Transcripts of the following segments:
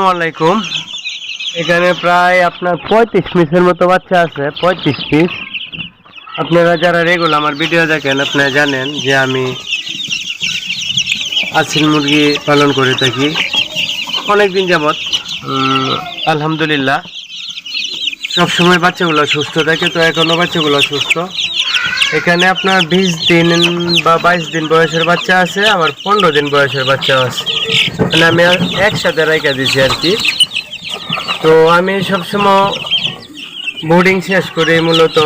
আসসালামু আলাইকুম। এখানে প্রায় আপনার পঁয়ত্রিশ পিসের মতো বাচ্চা আছে, পঁয়ত্রিশ পিস। আপনারা যারা রেগুলার আমার ভিডিও দেখেন, আপনারা জানেন যে আমি আসিল মুরগি পালন করে থাকি। অনেক দিন যাবৎ আলহামদুলিল্লাহ। সবসময় বাচ্চাগুলো সুস্থ থাকে, তো এখনও বাচ্চাগুলো সুস্থ। এখানে আপনার বিশ দিন বা বাইশ দিন বয়সের বাচ্চা আছে, আবার পনেরো দিন বয়সের বাচ্চা আছে। মানে আমি একসাথে রাইখা দিছি আর কি। তো আমি সবসময় বোর্ডিং শেষ করে মূলত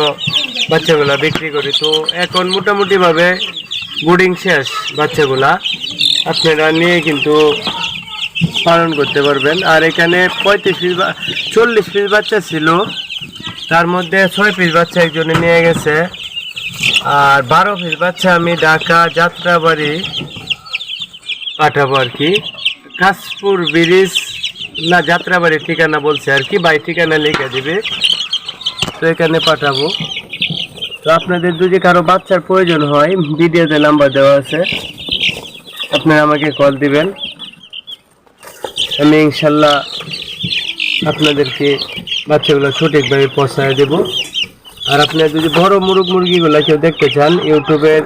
বাচ্চাগুলা বিক্রি করি। তো এখন মোটামুটিভাবে বোর্ডিং শেষ বাচ্চাগুলা আপনারা নিয়ে কিন্তু পালন করতে পারবেন। আর এখানে পঁয়ত্রিশ পিস বা চল্লিশ পিস বাচ্চা ছিল, তার মধ্যে ছয় পিস বাচ্চা একজনে নিয়ে গেছে। আর বারো পিস বাচ্চা আমি ঢাকা যাত্রাবাড়ি পাঠাবো আর কি। কাশপুর ব্রিজ, না, যাত্রাবাড়ির ঠিকানা বলছে আর কি বাই ঠিকানা লিখে দিবে। তো এখানে পাঠাবো। তো আপনাদের যদি কারও বাচ্চার প্রয়োজন হয়, ভিডিওতে নাম্বার দেওয়া আছে। আপনারা আমাকে কল দিবেন। আমি ইনশাল্লাহ আপনাদেরকে বাচ্চাগুলো সঠিকভাবে পৌঁছায় দেব। আর আপনার যদি বড় মুরগ মুরগিগুলো কেউ দেখতে চান ইউটিউবের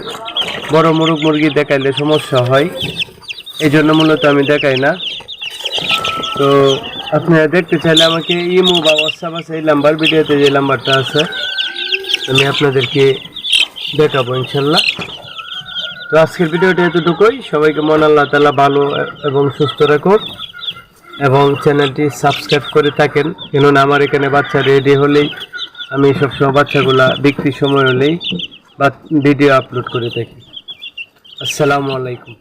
বড় মুরগ মুরগি দেখাইলে সমস্যা হয়। এই জন্য মূলত আমি দেখাই না। তো আপনারা দেখতে চাইলে আমাকে ইমো বা হোয়াটসঅ্যাপ আছে, এই নাম্বার, ভিডিওতে যে নাম্বারটা আছে, আমি আপনাদেরকে দেখাবো ইনশাল্লাহ। তো আজকের ভিডিওটা এতটুকুই। সবাইকে মন আল্লাহ তালা ভালো এবং সুস্থ রাখুন এবং চ্যানেলটি সাবস্ক্রাইব করে থাকেন। কেননা আমার এখানে বাচ্চা রেডি হলেই আমি সবসময় বাচ্চাগুলা বিক্রির সময় হলেই বা ভিডিও আপলোড করে থাকি। আসসালামু আলাইকুম।